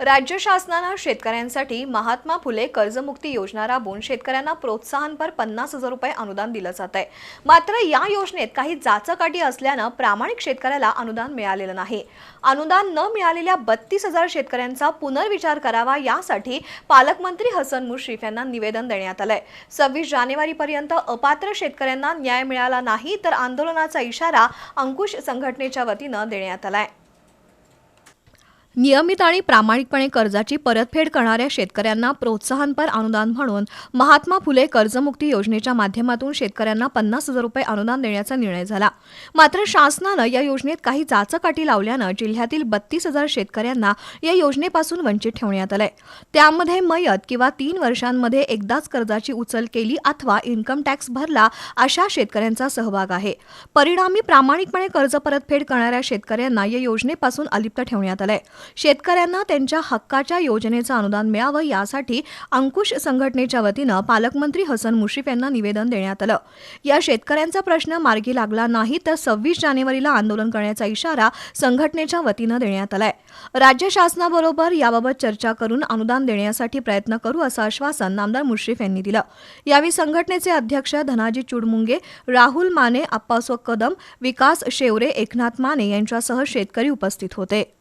राज्य शासनानं शेतकऱ्यांसाठी महात्मा फुले कर्जमुक्ती योजना राबवून शेतकऱ्यांना प्रोत्साहनपर पन्नास हजार रुपये अनुदान दिलं जात आहे. मात्र या योजनेत काही जाचकाठी असल्यानं प्रामाणिक शेतकऱ्याला अनुदान मिळालेलं नाही. अनुदान न मिळालेल्या बत्तीस हजार शेतकऱ्यांचा पुनर्विचार करावा यासाठी पालकमंत्री हसन मुश्रीफ यांना निवेदन देण्यात आलंय. सव्वीस जानेवारीपर्यंत अपात्र शेतकऱ्यांना न्याय मिळाला नाही तर आंदोलनाचा इशारा अंकुश संघटनेच्या वतीनं देण्यात आलाय. नियमित आणि प्रामाणिकपणे कर्जाची परतफेड करणाऱ्या शेतकऱ्यांना प्रोत्साहनपर अनुदान म्हणून महात्मा फुले कर्जमुक्ती योजनेच्या माध्यमातून शेतकऱ्यांना पन्नास हजार रुपये अनुदान देण्याचा निर्णय झाला. मात्र शासनानं या योजनेत काही जाचकाठी लावल्यानं जिल्ह्यातील बत्तीस हजार शेतकऱ्यांना या योजनेपासून वंचित ठेवण्यात आलंय. त्यामध्ये मयत किंवा तीन वर्षांमध्ये एकदाच कर्जाची उचल केली अथवा इन्कम टॅक्स भरला अशा शेतकऱ्यांचा सहभाग आहे. परिणामी प्रामाणिकपणे कर्ज परतफेड करणाऱ्या शेतकऱ्यांना या योजनेपासून अलिप्त ठेवण्यात आलंय. शेतकऱ्यांना त्यांच्या हक्काच्या योजनेचं अनुदान मिळावं यासाठी अंकुश संघटनेच्या वतीनं पालकमंत्री हसन मुश्रीफ यांना निवेदन देण्यात आलं. या शेतकऱ्यांचा प्रश्न मार्गी लागला नाही तर सव्वीस जानेवारीला आंदोलन करण्याचा इशारा संघटनेच्या वतीनं देण्यात आलाय. राज्य शासनाबरोबर याबाबत चर्चा करून अनुदान देण्यासाठी प्रयत्न करू असं आश्वासन नामदार मुश्रीफ यांनी दिलं. यावेळी संघटनेचे अध्यक्ष धनाजी चुडमुंगे राहुल माने अप्पासो कदम विकास शेवरे एकनाथ माने यांच्यासह शेतकरी उपस्थित होते.